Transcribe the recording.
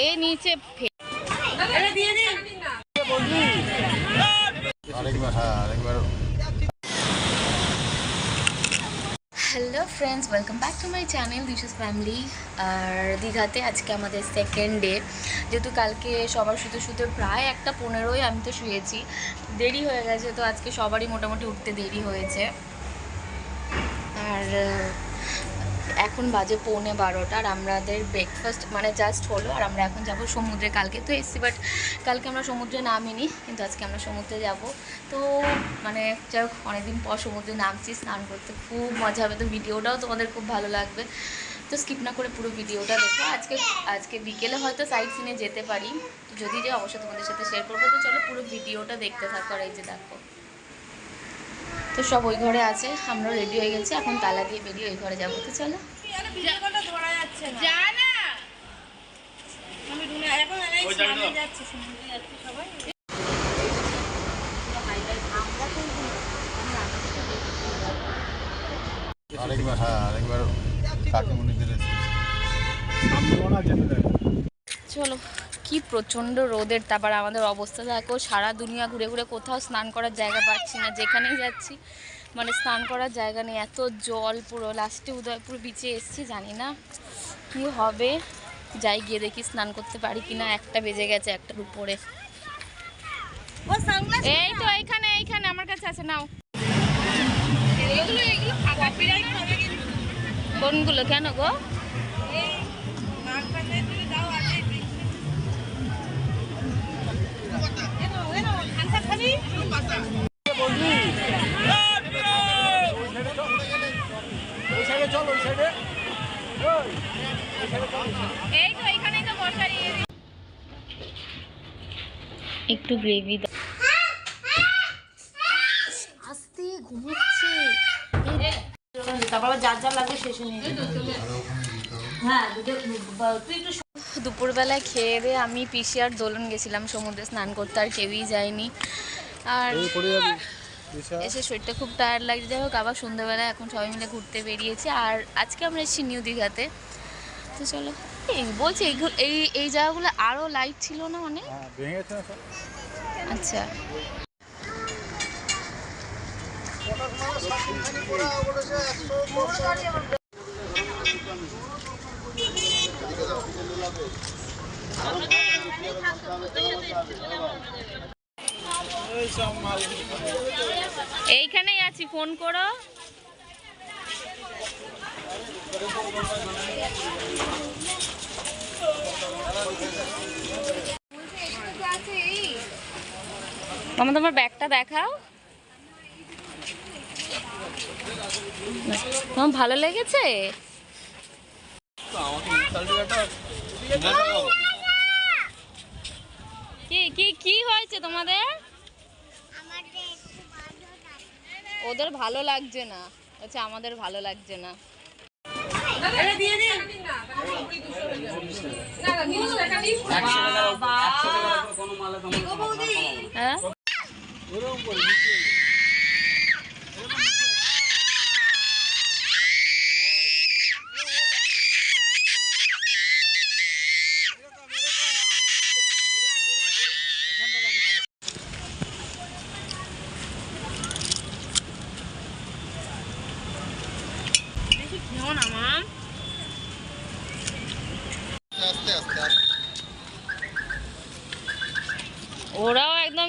এ নিচে হ্যাঁ hello friends welcome back to my channel দিশাস family আর দীঘাতে আজকে আমাদের সেকেন্ড ডে যেহেতু কালকে সবার শুতে শুতে প্রায় একটা পনেরোই আমি তো শুয়েছি। দেরি হয়ে গেছে, তো আজকে সবারই মোটামুটি উঠতে দেরি হয়েছে। আর এখন বাজে পৌনে বারোটা আর আমাদের ব্রেকফাস্ট মানে জাস্ট হলো আর আমরা এখন যাব সমুদ্রে কালকে। তো এসছি বাট কালকে আমরা সমুদ্রে নামিনি, কিন্তু আজকে আমরা সমুদ্রে যাব। তো মানে যাই হোক, অনেকদিন পর সমুদ্রে নামছি, স্নান করতে খুব মজা হবে। তো ভিডিওটাও তোমাদের খুব ভালো লাগবে। তো স্কিপ না করে পুরো ভিডিওটা দেখো। আজকে আজকে বিকেলে হয়তো সাইড সিনে যেতে পারি। যদি যে অবশ্যই তোমাদের সাথে শেয়ার করব। তো চলো পুরো ভিডিওটা দেখতে থাকো আর এই যে দেখো। তো সব ওই ঘরে আছে আমরা রেডি হয়ে গেছি। এখন তালা দিয়ে বেরিয়ে ওই ঘরে যাব। তো চলো। আরেকবার হ্যাঁ আরেকবার চলো কি প্রচণ্ড রোদের তারপর আমাদের অবস্থা দেখো সারা দুনিয়া ঘুরে ঘুরে কোথাও স্নান করার জায়গা পাচ্ছি না যেখানেই যাচ্ছি। মানে স্নান করার জায়গা নেই এত জল পুরো লাস্টে উদয়পুর বিচে এসছি জানি না কি হবে। যাই গিয়ে দেখি স্নান করতে পারি কিনা একটা বেজে গেছে একটার উপরে। এই তো এইখানে এইখানে আমার কাছে আছে নাও। কোনগুলো কেন গো? একটু গ্রেভি আস্তে ঘুমোচ্ছে। তারপর যার যার লাগবে শেষে নিয়ে হ্যাঁ দুপুরবেলায় খেয়ে দিয়ে আমি পিসি আর দোলন গেছিলাম সমুদ্রে স্নান করতে আর কেউই যায়নি। আর এসে শরীরটা খুব টায়ার্ড লাগছে। যাই হোক আবার সন্ধ্যাবেলা এখন সবাই মিলে ঘুরতে বেরিয়েছি। আর আজকে আমরা এসেছি নিউ দীঘাতে। তো চলো এই বলছি এইগুলো এই এই জায়গাগুলো আরও লাইট ছিল না অনেক? সব? আচ্ছা। এইখানেই আছি, ফোন করো। মামা, তোমার ব্যাগটা দেখাও। তোমার ভালো লেগেছে? কি কি কি হয়েছে তোমাদের? ওদের ভালো লাগছে না। আচ্ছা আমাদের ভালো লাগছে না। হ্যাঁ? কেমন আমার আস্তে আস্তে আস্তে ওরাও একদম